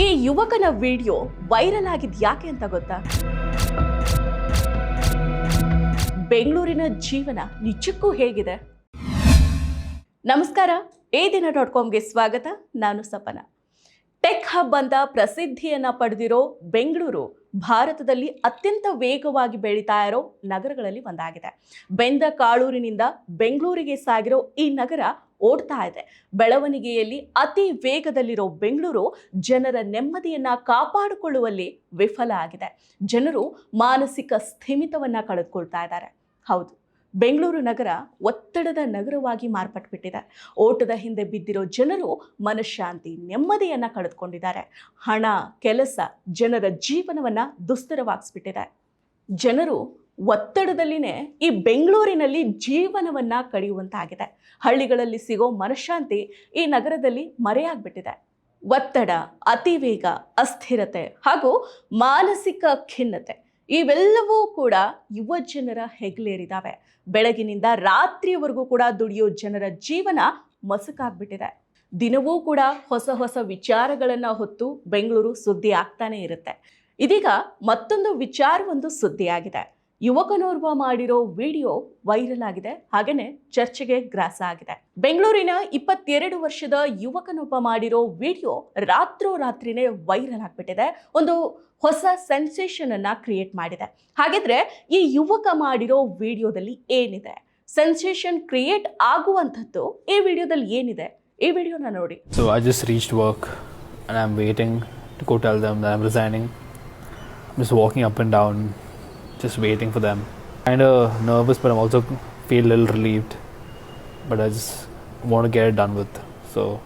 ಈ ಯುವಕನ video viral ಆಗಿದ್ ಯಾಕೆ ಅಂತ ಗೊತ್ತಾ? ಬೆಂಗಳೂರಿನ ಜೀವನ ನಿಜಕ್ಕೂ ಹೇಗಿದೆ? ನಮಸ್ಕಾರ ಏ ದಿನ ಡಾಟ್ ಕಾಮ್ಗೆ ಸ್ವಾಗತ. ನಾನು ಸಪನ. ಟೆಕ್ ಹಬ್ ಅಂತ ಪ್ರಸಿದ್ಧಿಯನ್ನ ಪಡೆದಿರೋ ಬೆಂಗಳೂರು ಭಾರತದಲ್ಲಿ ಅತ್ಯಂತ ವೇಗವಾಗಿ ಬೆಳೀತಾ ಇರೋ ನಗರಗಳಲ್ಲಿ ಒಂದಾಗಿದೆ. ಬೆಂದ ಕಾಳೂರಿನಿಂದ ಬೆಂಗಳೂರಿಗೆ ಸಾಗಿರೋ ಈ ನಗರ ಓಡ್ತಾ ಇದೆ. ಬೆಳವಣಿಗೆಯಲ್ಲಿ ಅತಿ ವೇಗದಲ್ಲಿರೋ ಬೆಂಗಳೂರು ಜನರ ನೆಮ್ಮದಿಯನ್ನ ಕಾಪಾಡಿಕೊಳ್ಳುವಲ್ಲಿ ವಿಫಲ ಆಗಿದೆ. ಜನರು ಮಾನಸಿಕ ಸ್ಥಿಮಿತವನ್ನ ಕಳೆದುಕೊಳ್ತಾ ಇದ್ದಾರೆ. ಹೌದು. ಬೆಂಗಳೂರು ನಗರ ಒತ್ತಡದ ನಗರವಾಗಿ ಮಾರ್ಪಟ್ಬಿಟ್ಟಿದೆ. ಓಟದ ಹಿಂದೆ ಬಿದ್ದಿರೋ ಜನರು ಮನಃಶಾಂತಿ ನೆಮ್ಮದಿಯನ್ನು ಕಳೆದುಕೊಂಡಿದ್ದಾರೆ. ಹಣ, ಕೆಲಸ, ಜನರ ಜೀವನವನ್ನು ದುಸ್ತರವಾಗಿಸ್ಬಿಟ್ಟಿದೆ. ಜನರು ಒತ್ತಡದಲ್ಲಿನೇ ಈ ಬೆಂಗಳೂರಿನಲ್ಲಿ ಜೀವನವನ್ನು ಕಳೆಯುವಂತಾಗಿದೆ. ಹಳ್ಳಿಗಳಲ್ಲಿ ಸಿಗೋ ಮನಃಶಾಂತಿ ಈ ನಗರದಲ್ಲಿ ಮರೆಯಾಗ್ಬಿಟ್ಟಿದೆ. ಒತ್ತಡ, ಅತಿವೇಗ, ಅಸ್ಥಿರತೆ ಹಾಗೂ ಮಾನಸಿಕ ಖಿನ್ನತೆ ಇವೆಲ್ಲವೂ ಕೂಡ ಯುವ ಜನರ ಹೆಗಲೇರಿದಾವೆ. ಬೆಳಗಿನಿಂದ ರಾತ್ರಿಯವರೆಗೂ ಕೂಡ ದುಡಿಯೋ ಜನರ ಜೀವನ ಮಸುಕಾಗ್ಬಿಟ್ಟಿದೆ. ದಿನವೂ ಕೂಡ ಹೊಸ ಹೊಸ ವಿಚಾರಗಳನ್ನು ಹೊತ್ತು ಬೆಂಗಳೂರು ಸುದ್ದಿ ಆಗ್ತಾನೆ ಇರುತ್ತೆ. ಇದೀಗ ಮತ್ತೊಂದು ವಿಚಾರವೊಂದು ಸುದ್ದಿಯಾಗಿದೆ. ಯುವಕನೋರ್ವ ಮಾಡಿರೋ ವಿಡಿಯೋ ವೈರಲ್ ಆಗಿದೆ. ಹಾಗೇನೆ ಚರ್ಚೆಗೆ ಗ್ರಾಸ ಆಗಿದೆ. ಬೆಂಗಳೂರಿನ ಇಪ್ಪತ್ತೆರಡು ವರ್ಷದ ಯುವಕನೊಬ್ಬ ಮಾಡಿರೋ ವಿಡಿಯೋ ರಾತ್ರೋರಾತ್ರಿನೇ ವೈರಲ್ ಆಗ್ಬಿಟ್ಟಿದೆ. ಒಂದು ಹೊಸ ಸೆನ್ಸೇಷನ್ ಅನ್ನ ಕ್ರಿಯೇಟ್ ಮಾಡಿದೆ. ಹಾಗಿದ್ರೆ ಈ ಯುವಕ ಮಾಡಿರೋ ವಿಡಿಯೋದಲ್ಲಿ ಏನಿದೆ? ಸೆನ್ಸೇಷನ್ ಕ್ರಿಯೇಟ್ ಆಗುವಂಥದ್ದು ಈ ವಿಡಿಯೋದಲ್ಲಿ ಏನಿದೆ? ಈ ವಿಡಿಯೋನ ನೋಡಿ. So I just reach work I am waiting to go tell them that I'm resigning. I'm walking up and down, just waiting for them. Kind of nervous, but I'm also feel a little relieved. But I just want to get it done with. So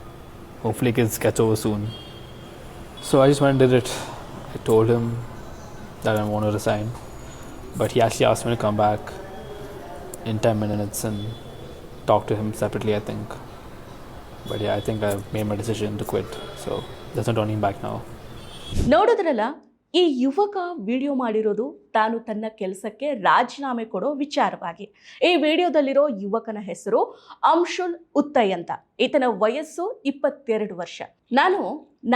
hopefully it gets over soon. So I just went and did it. I told him that I want to resign. But he actually asked me to come back in 10 minutes and talk to him separately, I think. But yeah, I think I've made my decision to quit. So there's no turning back now. ನೋಡಿದ್ರಲ್ಲ ಈ ಯುವಕ video ಮಾಡಿರೋದು ತಾನು ತನ್ನ ಕೆಲಸಕ್ಕೆ ರಾಜೀನಾಮೆ ಕೊಡೋ ವಿಚಾರವಾಗಿ. ಈ ವಿಡಿಯೋದಲ್ಲಿರೋ ಯುವಕನ ಹೆಸರು ಅಂಶುಲ್ ಉತ್ತಯ್ ಅಂತ. ಈತನ ವಯಸ್ಸು ಇಪ್ಪತ್ತೆರಡು ವರ್ಷ. ನಾನು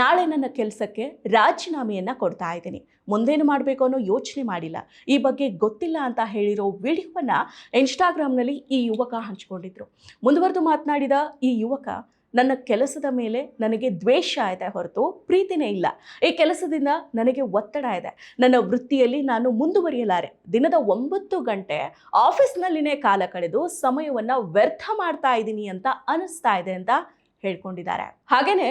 ನಾಳೆ ನನ್ನ ಕೆಲಸಕ್ಕೆ ರಾಜೀನಾಮೆಯನ್ನು ಕೊಡ್ತಾ ಇದ್ದೀನಿ. ಮುಂದೇನು ಮಾಡಬೇಕು ಅನ್ನೋ ಯೋಚನೆ ಮಾಡಿಲ್ಲ. ಈ ಬಗ್ಗೆ ಗೊತ್ತಿಲ್ಲ ಅಂತ ಹೇಳಿರೋ ವಿಡಿಯೋವನ್ನು ಇನ್ಸ್ಟಾಗ್ರಾಮ್ನಲ್ಲಿ ಈ ಯುವಕ ಹಂಚಿಕೊಂಡಿದ್ರು. ಮುಂದುವರೆದು ಮಾತನಾಡಿದ ಈ ಯುವಕ ನನ್ನ ಕೆಲಸದ ಮೇಲೆ ನನಗೆ ದ್ವೇಷ ಇದೆ ಹೊರತು ಪ್ರೀತಿನೇ ಇಲ್ಲ. ಈ ಕೆಲಸದಿಂದ ನನಗೆ ಒತ್ತಡ ಇದೆ. ನನ್ನ ವೃತ್ತಿಯಲ್ಲಿ ನಾನು ಮುಂದುವರಿಯಲಾರೆ. ದಿನದ ಒಂಬತ್ತು ಗಂಟೆ ಆಫೀಸ್ನಲ್ಲಿನೇ ಕಾಲ ಕಳೆದು ಸಮಯವನ್ನು ವ್ಯರ್ಥ ಮಾಡ್ತಾ ಇದ್ದೀನಿ ಅಂತ ಅನಿಸ್ತಾ ಇದೆ ಅಂತ ಹೇಳ್ಕೊಂಡಿದ್ದಾರೆ. ಹಾಗೇನೆ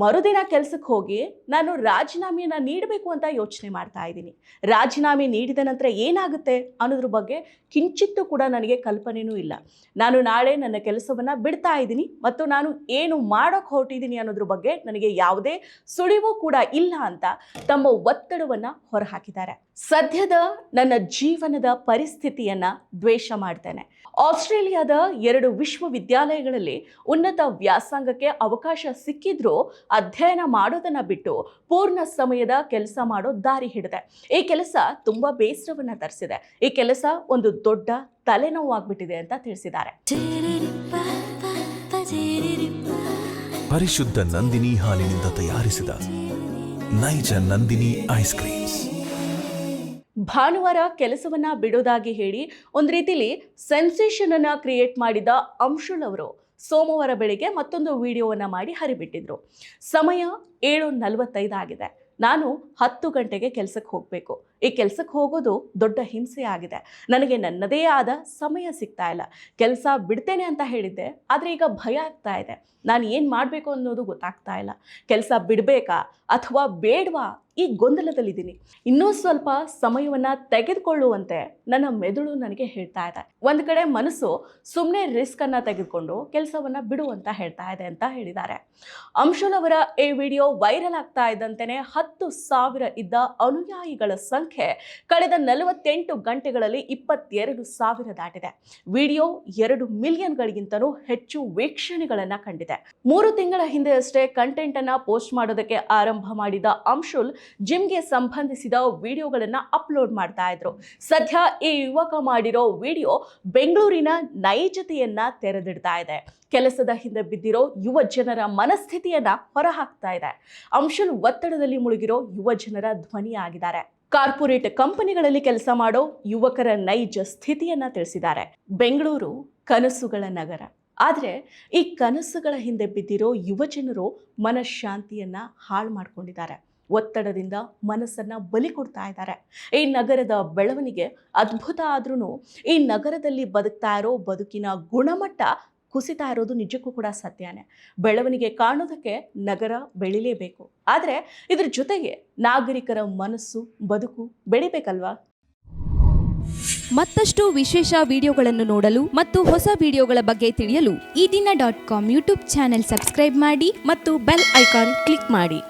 ಮರುದಿನ ಕೆಲಸಕ್ಕೆ ಹೋಗಿ ನಾನು ರಾಜೀನಾಮೆಯನ್ನು ನೀಡಬೇಕು ಅಂತ ಯೋಚನೆ ಮಾಡ್ತಾ ಇದ್ದೀನಿ. ರಾಜೀನಾಮೆ ನೀಡಿದ ನಂತರ ಏನಾಗುತ್ತೆ ಅನ್ನೋದ್ರ ಬಗ್ಗೆ ಕಿಂಚಿತ್ತೂ ಕೂಡ ನನಗೆ ಕಲ್ಪನೆಯೂ ಇಲ್ಲ. ನಾನು ನಾಳೆ ನನ್ನ ಕೆಲಸವನ್ನು ಬಿಡ್ತಾ ಇದ್ದೀನಿ ಮತ್ತು ನಾನು ಏನು ಮಾಡೋಕ್ಕೆ ಹೊರಟಿದ್ದೀನಿ ಅನ್ನೋದ್ರ ಬಗ್ಗೆ ನನಗೆ ಯಾವುದೇ ಸುಳಿವು ಕೂಡ ಇಲ್ಲ ಅಂತ ತಮ್ಮ ಒತ್ತಡವನ್ನು ಹೊರಹಾಕಿದ್ದಾರೆ. ಸದ್ಯದ ನನ್ನ ಜೀವನದ ಪರಿಸ್ಥಿತಿಯನ್ನು ದ್ವೇಷ ಮಾಡ್ತೇನೆ. ಆಸ್ಟ್ರೇಲಿಯಾದ ಎರಡು ವಿಶ್ವವಿದ್ಯಾಲಯಗಳಲ್ಲಿ ಉನ್ನತ ವ್ಯಾಸಂಗಕ್ಕೆ ಅವಕಾಶ ಸಿಕ್ಕಿದ್ರೂ ಅಧ್ಯಯನ ಮಾಡೋದನ್ನ ಬಿಟ್ಟು ಪೂರ್ಣ ಸಮಯದ ಕೆಲಸ ಮಾಡೋ ದಾರಿ ಹಿಡಿದೆ. ಈ ಕೆಲಸ ತುಂಬ ಬೇಸರವನ್ನ ತರಿಸಿದೆ. ಈ ಕೆಲಸ ಒಂದು ದೊಡ್ಡ ತಲೆನೋವಾಗ್ಬಿಟ್ಟಿದೆ ಅಂತ ತಿಳಿಸಿದ್ದಾರೆ. ಪರಿಶುದ್ಧ ನಂದಿನಿ ಹಾಲಿನಿಂದ ತಯಾರಿಸಿದ ನೈಜ ನಂದಿನಿ ಐಸ್ ಕ್ರೀಮ್ಸ್. ಭಾನುವಾರ ಕೆಲಸವನ್ನ ಬಿಡೋದಾಗಿ ಹೇಳಿ ಒಂದು ರೀತಿಲಿ ಸೆನ್ಸೇಷನ್ ಅನ್ನ ಕ್ರಿಯೇಟ್ ಮಾಡಿದ ಅಂಶುಲ್ ಅವರು. ಸೋಮವಾರ ಬೆಳಿಗ್ಗೆ ಮತ್ತೊಂದು ವಿಡಿಯೋವನ್ನ ಮಾಡಿ ಹರಿಬಿಟ್ಟಿದ್ರು. ಸಮಯ ಏಳು ನಲವತ್ತೈದು ಆಗಿದೆ. ನಾನು ಹತ್ತು ಗಂಟೆಗೆ ಕೆಲಸಕ್ಕೆ ಹೋಗಬೇಕು. ಈ ಕೆಲಸಕ್ಕೆ ಹೋಗೋದು ದೊಡ್ಡ ಹಿಂಸೆ ಆಗಿದೆ. ನನಗೆ ನನ್ನದೇ ಆದ ಸಮಯ ಸಿಗ್ತಾ ಇಲ್ಲ. ಕೆಲಸ ಬಿಡ್ತೇನೆ ಅಂತ ಹೇಳಿದ್ದೆ, ಆದರೆ ಈಗ ಭಯ ಆಗ್ತಾ ಇದೆ. ನಾನು ಏನು ಮಾಡಬೇಕು ಅನ್ನೋದು ಗೊತ್ತಾಗ್ತಾ ಇಲ್ಲ. ಕೆಲಸ ಬಿಡಬೇಕಾ ಅಥವಾ ಬೇಡವಾ? ಈ ಗೊಂದಲದಲ್ಲಿದ್ದೀನಿ. ಇನ್ನೂ ಸ್ವಲ್ಪ ಸಮಯವನ್ನು ತೆಗೆದುಕೊಳ್ಳುವಂತೆ ನನ್ನ ಮೆದುಳು ನನಗೆ ಹೇಳ್ತಾ ಇದೆ. ಒಂದು ಕಡೆ ಮನಸ್ಸು ಸುಮ್ಮನೆ ರಿಸ್ಕನ್ನು ತೆಗೆದುಕೊಂಡು ಕೆಲಸವನ್ನು ಬಿಡು ಅಂತ ಹೇಳ್ತಾ ಇದೆ ಅಂತ ಹೇಳಿದ್ದಾರೆ. ಅಂಶುಲ್ ಅವರ ಈ ವಿಡಿಯೋ ವೈರಲ್ ಆಗ್ತಾ ಇದ್ದಂತೆಯೇ ಹತ್ತು ಸಾವಿರ ಇದ್ದ ಅನುಯಾಯಿಗಳ ಸಂಖ್ಯೆ ಸಂಖ್ಯೆ ಕಳೆದ ನಲವತ್ತೆಂಟು ಗಂಟೆಗಳಲ್ಲಿ ಇಪ್ಪತ್ತೆರಡು ಸಾವಿರ ದಾಟಿದೆ. ವಿಡಿಯೋ ಎರಡು ಮಿಲಿಯನ್ಗಳಿಗಿಂತಲೂ ಹೆಚ್ಚು ವೀಕ್ಷಣೆಗಳನ್ನ ಕಂಡಿದೆ. ಮೂರು ತಿಂಗಳ ಹಿಂದೆ ಅಷ್ಟೇ ಕಂಟೆಂಟ್ ಅನ್ನ ಪೋಸ್ಟ್ ಮಾಡೋದಕ್ಕೆ ಆರಂಭ ಮಾಡಿದ ಅಂಶುಲ್ ಜಿಮ್ಗೆ ಸಂಬಂಧಿಸಿದ ವಿಡಿಯೋಗಳನ್ನ ಅಪ್ಲೋಡ್ ಮಾಡ್ತಾ ಇದ್ರು. ಸದ್ಯ ಈ ಯುವಕ ಮಾಡಿರೋ ವಿಡಿಯೋ ಬೆಂಗಳೂರಿನ ನೈಜತೆಯನ್ನ ತೆರೆದಿಡ್ತಾ ಇದೆ. ಕೆಲಸದ ಹಿಂದೆ ಬಿದ್ದಿರೋ ಯುವ ಜನರ ಮನಸ್ಥಿತಿಯನ್ನ ಹೊರಹಾಕ್ತಾ ಇದೆ. ಅಂಶುಲ್ ಒತ್ತಡದಲ್ಲಿ ಮುಳುಗಿರೋ ಯುವ ಜನರ ಧ್ವನಿಯಾಗಿದ್ದಾರೆ. ಕಾರ್ಪೊರೇಟ್ ಕಂಪನಿಗಳಲ್ಲಿ ಕೆಲಸ ಮಾಡೋ ಯುವಕರ ನೈಜ ಸ್ಥಿತಿಯನ್ನ ತಿಳಿಸಿದ್ದಾರೆ. ಬೆಂಗಳೂರು ಕನಸುಗಳ ನಗರ. ಆದರೆ ಈ ಕನಸುಗಳ ಹಿಂದೆ ಬಿದ್ದಿರೋ ಯುವ ಜನರು ಮನಃಶಾಂತಿಯನ್ನ ಹಾಳು ಮಾಡ್ಕೊಂಡಿದ್ದಾರೆ. ಒತ್ತಡದಿಂದ ಮನಸ್ಸನ್ನ ಬಲಿ ಕೊಡ್ತಾ ಇದ್ದಾರೆ. ಈ ನಗರದ ಬೆಳವಣಿಗೆ ಅದ್ಭುತ ಆದ್ರೂ ಈ ನಗರದಲ್ಲಿ ಬದುಕ್ತಾ ಇರೋ ಬದುಕಿನ ಗುಣಮಟ್ಟ ಕುಸಿತಾ ಇರೋದು ನಿಜಕ್ಕೂ ಕೂಡ ಸತ್ಯನೇ. ಬೆಳವಣಿಗೆ ಕಾಣೋದಕ್ಕೆ ನಗರ ಬೆಳಿಲೇಬೇಕು. ಆದರೆ ಇದರ ಜೊತೆಗೆ ನಾಗರಿಕರ ಮನಸ್ಸು, ಬದುಕು ಬೆಳಿಬೇಕಲ್ವಾ? ಮತ್ತಷ್ಟು ವಿಶೇಷ ವಿಡಿಯೋಗಳನ್ನು ನೋಡಲು ಮತ್ತು ಹೊಸ ವಿಡಿಯೋಗಳ ಬಗ್ಗೆ ತಿಳಿಯಲು ಈ ದಿನ dot com YouTube channel subscribe ಮಾಡಿ ಮತ್ತು ಬೆಲ್ ಐಕಾನ್ ಕ್ಲಿಕ್ ಮಾಡಿ.